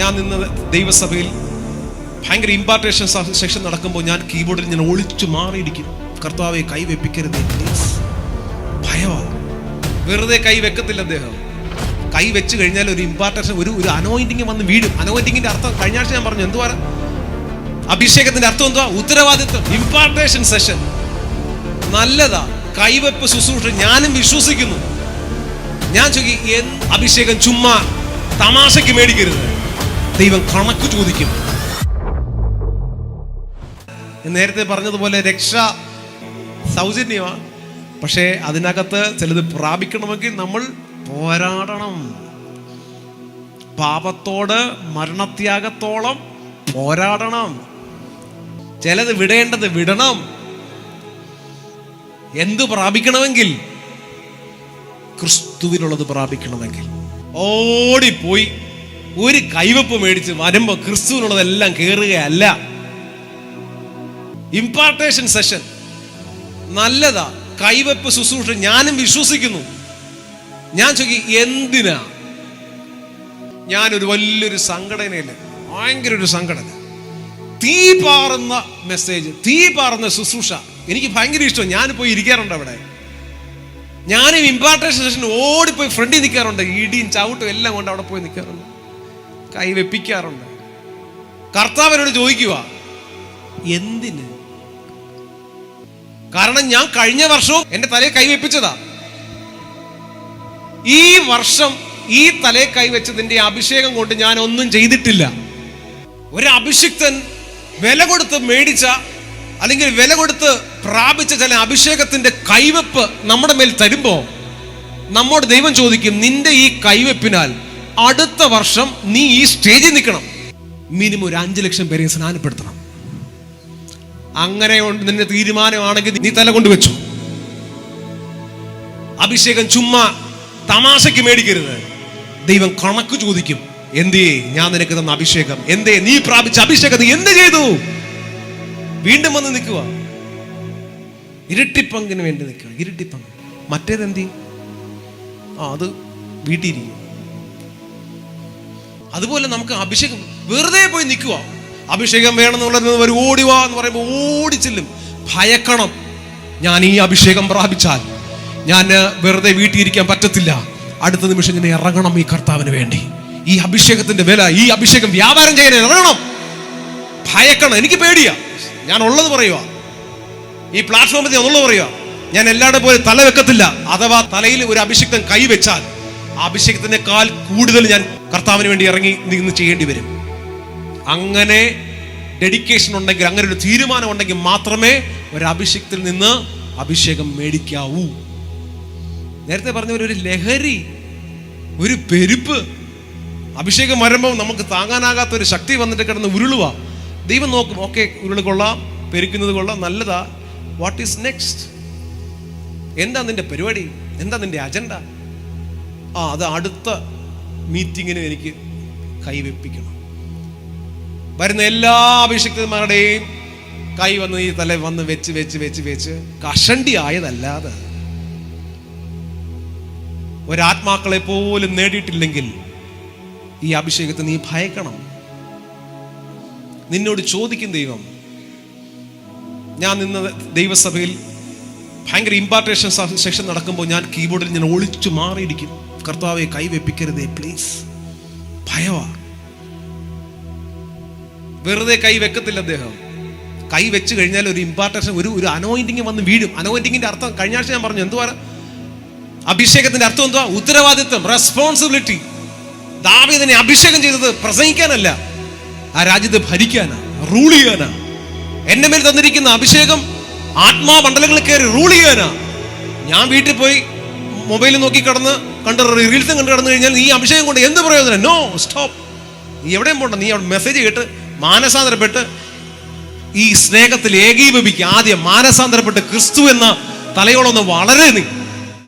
ഞാൻ നിന്ന് ദൈവസഭയിൽ ഭയങ്കര ഇമ്പാർട്ടേഷൻ സെഷൻ നടക്കുമ്പോൾ ഞാൻ കീബോർഡിൽ ഞാൻ ഒളിച്ചു മാറിയിരിക്കും. കർത്താവെ കൈ വെപ്പിക്കരുത് പ്ലീസ് ഭയവാ. വെറുതെ കൈ വെക്കത്തില്ല അദ്ദേഹം. കൈ വെച്ച് കഴിഞ്ഞാൽ ഒരു ഇമ്പാർട്ടേഷൻ ഒരു ഒരു അനോയിന്റിങ് വന്ന് വീഴും. അനോയിന്റിങ്ങിന്റെ അർത്ഥം കഴിഞ്ഞ ആഴ്ച ഞാൻ പറഞ്ഞു എന്തുവാ? അഭിഷേകത്തിന്റെ അർത്ഥം എന്തുവാ? ഉത്തരവാദിത്വം. ഇമ്പാർട്ടേഷൻ സെഷൻ നല്ലതാ. കൈവെപ്പ് ശുശ്രൂഷ. ഞാനും വിശ്വസിക്കുന്നു. ഞാൻ ചോദിക്കും അഭിഷേകം? ചുമ്മാ തമാശയ്ക്ക് മേടിക്കരുത്. ദൈവം കണക്ക് ചോദിക്കും. നേരത്തെ പറഞ്ഞതുപോലെ രക്ഷ സൗജന്യമാണ്. പക്ഷേ അതിനകത്ത് ചിലത് പ്രാപിക്കണമെങ്കിൽ നമ്മൾ പോരാടണം. പാപത്തോട് മരണത്യാഗത്തോളം പോരാടണം. ചിലത് വിടേണ്ടത് വിടണം. എന്ത് പ്രാപിക്കണമെങ്കിൽ? ക്രിസ്തുവിനുള്ളത് പ്രാപിക്കണമെങ്കിൽ. ഓടിപ്പോയി. ഒരു കൈവപ്പ് മേടിച്ച് വരുമ്പോ ക്രിസ്തുവിനുള്ളതെല്ലാം കയറുകയല്ല ഇമ്പാർട്ടേഷൻ സെഷൻ നല്ലതാ. കൈവപ്പ് ശുശ്രൂഷ ഞാനും വിശ്വസിക്കുന്നു. ഞാൻ ചോദിക്കും എന്തിനാ? ഞാനൊരു വലിയൊരു സംഘടനയിൽ ഭയങ്കര ഒരു സംഘടന. തീ പാറുന്ന മെസ്സേജ് തീ പാറുന്ന ശുശ്രൂഷ എനിക്ക് ഭയങ്കര ഇഷ്ടം. ഞാൻ പോയി ഇരിക്കാറുണ്ട് അവിടെ. ഞാനും ഇമ്പാർട്ടേഷൻ സെഷൻ ഓടിപ്പോയി ഫ്രണ്ടിൽ നിൽക്കാറുണ്ട്. ഇടിയും ചവിട്ടും എല്ലാം കൊണ്ട് അവിടെ പോയി നിൽക്കാറുണ്ട്. കൈ വെപ്പിക്കാറുണ്ട് കർത്താവിനോട് ചോദിക്കുക എന്തിന്? കാരണം ഞാൻ കഴിഞ്ഞ വർഷവും എന്റെ തലയെ കൈവെപ്പിച്ചതാ. ഈ വർഷം ഈ തലയെ കൈവച്ചതിന്റെ അഭിഷേകം കൊണ്ട് ഞാൻ ഒന്നും ചെയ്തിട്ടില്ല. ഒരു അഭിഷിക്തൻ വില കൊടുത്ത് മേടിച്ച അല്ലെങ്കിൽ വില കൊടുത്ത് പ്രാപിച്ച ചില അഭിഷേകത്തിന്റെ കൈവെപ്പ് നമ്മുടെ മേൽ തരുമ്പോ നമ്മോട് ദൈവം ചോദിക്കും നിന്റെ ഈ കൈവെപ്പിനാൽ അടുത്ത വർഷം നീ ഈ സ്റ്റേജിൽ നിൽക്കണം. മിനിമം ഒരു അഞ്ചു ലക്ഷം പേരെ സ്നാനപ്പെടുത്തണം. അങ്ങനെ നിന്റെ തീരുമാനമാണെങ്കിൽ നീ തല കൊണ്ടുവച്ചു അഭിഷേകം ചുമ്മാ തമാശയ്ക്ക് മേടിക്കരുത്. ദൈവം കണക്ക് ചോദിക്കും. എന്തേ ഞാൻ നിനക്ക് തന്ന അഭിഷേകം? എന്തേ നീ പ്രാപിച്ച അഭിഷേകം നീ എന്ത് ചെയ്തു? വീണ്ടും വന്ന് നിൽക്കുക. ഇരട്ടിപ്പങ്കിന് വേണ്ടി നിൽക്കുക. ഇരട്ടിപ്പങ്ക്. മറ്റേതെന്തി? ആ അത് വീട്ടിയിരിക്കും അതുപോലെ നമുക്ക് അഭിഷേകം വെറുതെ പോയി നിൽക്കുക. അഭിഷേകം വേണമെന്നുള്ളത് ഒരു ഓടിവാ എന്ന് പറയുമ്പോൾ ഓടിച്ചെല്ലും ഭയക്കണം. ഞാൻ ഈ അഭിഷേകം പ്രാപിച്ചാൽ ഞാൻ വെറുതെ വീട്ടിലിരിക്കാൻ പറ്റത്തില്ല. അടുത്ത നിമിഷം ഞാൻ ഇറങ്ങണം ഈ കർത്താവിന് വേണ്ടി. ഈ അഭിഷേകത്തിന്റെ വില ഈ അഭിഷേകം വ്യാപാരം ചെയ്യാൻ ഇറങ്ങണം. ഭയക്കണം. എനിക്ക് പേടിയാ. ഞാൻ ഉള്ളത് പറയുക ഈ പ്ലാറ്റ്ഫോമിൽ ഞാൻ ഉള്ളത് പറയുക ഞാൻ എല്ലാവരുടെ പോലെ തല വെക്കത്തില്ല. അഥവാ തലയിൽ ഒരു അഭിഷേകം കൈവച്ചാൽ അഭിഷേകത്തിനേക്കാൾ കൂടുതൽ ഞാൻ കർത്താവിന് വേണ്ടി ഇറങ്ങി നിന്ന് ചെയ്യേണ്ടി വരും. അങ്ങനെ ഡെഡിക്കേഷൻ ഉണ്ടെങ്കിൽ അങ്ങനെ ഒരു തീരുമാനം ഉണ്ടെങ്കിൽ മാത്രമേ ഒരു അഭിഷേകത്തിൽ നിന്ന് അഭിഷേകം മേടിക്കാവൂ. നേരത്തെ പറഞ്ഞ ഒരു ലഹരി ഒരു പെരുപ്പ് അഭിഷേകം വരുമ്പോൾ നമുക്ക് താങ്ങാനാകാത്ത ഒരു ശക്തി വന്നിട്ട് കിടന്ന് ഉരുളുക. ദൈവം നോക്കും ഓക്കെ ഉരുൾ കൊള്ളാം പെരുക്കുന്നത് കൊള്ളാം നല്ലതാ. വാട്ട് ഈസ് നെക്സ്റ്റ് എന്താ നിന്റെ പരിപാടി? എന്താ നിന്റെ അജണ്ട ആ അത് അടുത്ത മീറ്റിങ്ങിന് എനിക്ക് കൈവെപ്പിക്കണം. വരുന്ന എല്ലാ അഭിഷിക്തന്മാരുടെയും കൈ വന്ന് ഈ തല വന്ന് വെച്ച് വെച്ച് വെച്ച് വെച്ച് കഷണ്ടി ആയതല്ലാതെ ഒരാത്മാക്കളെ പോലും നേടിയിട്ടില്ലെങ്കിൽ ഈ അഭിഷേകത്തെ നീ ഭയക്കണം. നിന്നോട് ചോദിക്കും ദൈവം ഞാൻ നിന്ന് ദൈവസഭയിൽ ഭയങ്കര ഇമ്പാർട്ടേഷൻ സെഷൻ നടക്കുമ്പോൾ ഞാൻ കീബോർഡിൽ ഞാൻ ഒളിച്ചു മാറിയിരിക്കും. കർത്താവെ കൈവെപ്പിക്കരുതേ പ്ലീസ് ഭയവാ. വെറുതെ കൈ വെക്കത്തില്ല അദ്ദേഹം. കൈ വെച്ച് കഴിഞ്ഞാൽ ഒരു ഇമ്പാർട്ടേഷൻ ഒരു ഒരു അനോയിന്റിങ് വന്ന് വീഴും. അനോയിന്റിങ്ങിന്റെ അർത്ഥം കഴിഞ്ഞ ആഴ്ച ഞാൻ പറഞ്ഞു എന്തുവാ? അഭിഷേകത്തിന്റെ അർത്ഥം എന്തുവാ? ഉത്തരവാദിത്വം റെസ്പോൺസിബിലിറ്റി ദാവീദിനെ അഭിഷേകം ചെയ്തത് പ്രസംഗിക്കാനല്ല ആ രാജ്യത്തെ ഭരിക്കാനാ റൂൾ ചെയ്യാനാ. എന്റെ മേൽ തന്നിരിക്കുന്ന അഭിഷേകം ആത്മാമണ്ഡലങ്ങളിൽ കയറി റൂൾ ചെയ്യാനാ. ഞാൻ വീട്ടിൽ പോയി മൊബൈൽ നോക്കി കടന്ന് കണ്ട് റീൽസും കണ്ട് കടന്നു കഴിഞ്ഞാൽ നീ അഭിഷേകം കൊണ്ട് എന്ത് പ്രയോജനം? നോ സ്റ്റോപ്പ് നീ എവിടെയും പോണ്ട. നീ അവിടെ മെസ്സേജ് കേട്ട് മാനസാന്തരപ്പെട്ട് ഈ സ്നേഹത്തിൽ ഏകീഭവിക്കുക. ആദ്യം മാനസാന്തരപ്പെട്ട് ക്രിസ്തു എന്ന തലയോളൊന്ന് വളരെ നീ